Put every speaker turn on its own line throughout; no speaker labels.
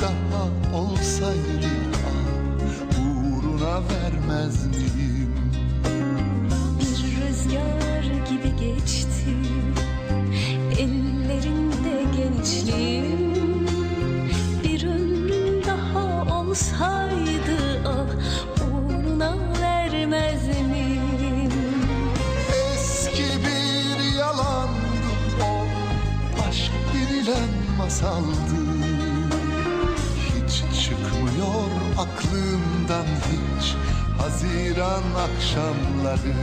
daha olsaydı ah, Uğruna vermez miyim
Bir rüzgar gibi geçti Ellerinde gençliğim. Bir ömrüm daha olsaydı ah Uğruna vermez miyim
Eski bir yalandı o Aşk denilen masaldı aklımdan hiç Haziran akşamları.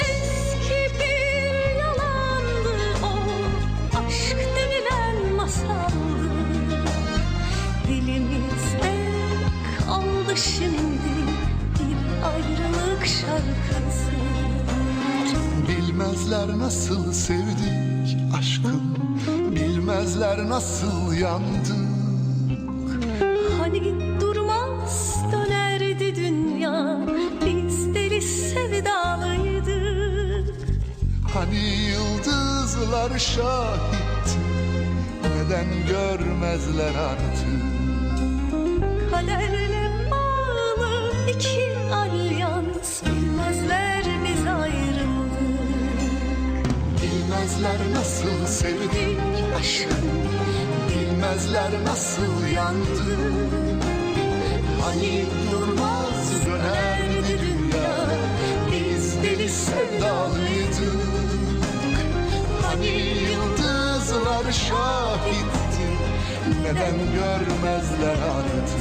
Eski bir yalandı o Aşk denilen masaldı. Dilimizde kaldı şimdi Bir ayrılık şarkısı.
Bilmezler nasıl sevdik aşkım Bilmezler nasıl yandık
Hani durmaz dönerdi dünya. Biz deli sevdalıydık
Hani yıldızlar şahitti Neden görmezler artık?
Kaderle bağlı iki alyans Bilmezler biz ayrıldık
Bilmezler nasıl sevdik aşkım Bilmezler nasıl yandık Hani durmaz dönerdi dünya. Biz deli sevdalıydık. Hani yıldızlar şahitti. Neden görmezler artık?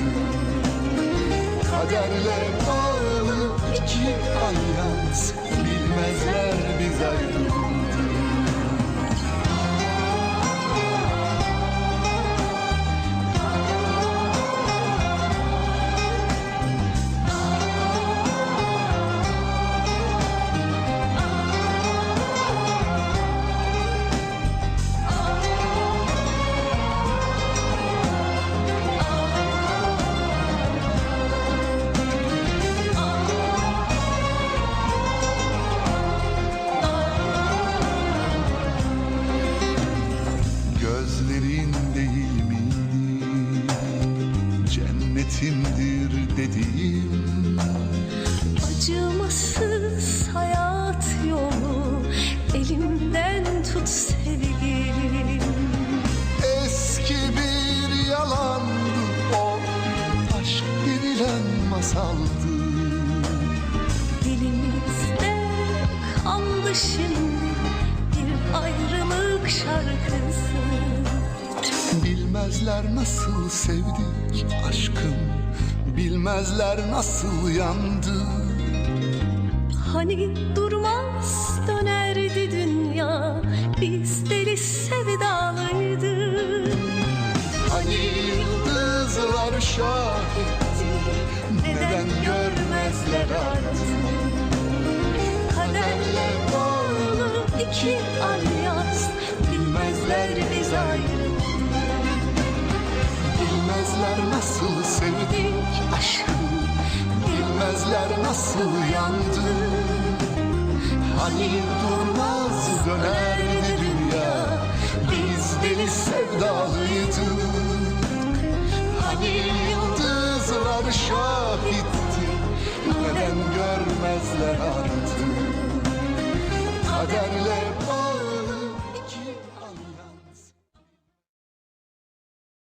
Kaderle bağlı iki alyans. Bilmezler biz ayrıldık Cennetimdir dediğim.
Acımasız hayat yolu Elimden tut
Bilmezler nasıl sevdik aşkım Bilmezler nasıl yandık
Hani durmaz dönerdi dünya Biz deli sevdalıydık
Hani yıldızlar şahitti Neden görmezler artık?
Kaderle bağlı iki alyans Bilmezler biz ayrıldık
Bilmezler nasıl sevdik aşkım Bilmezler nasıl yandık. Hani durmaz dönerdi dünya Biz deli sevdalıydık. Hani yıldızlar şahitti Neden görmezler artık? Kaderle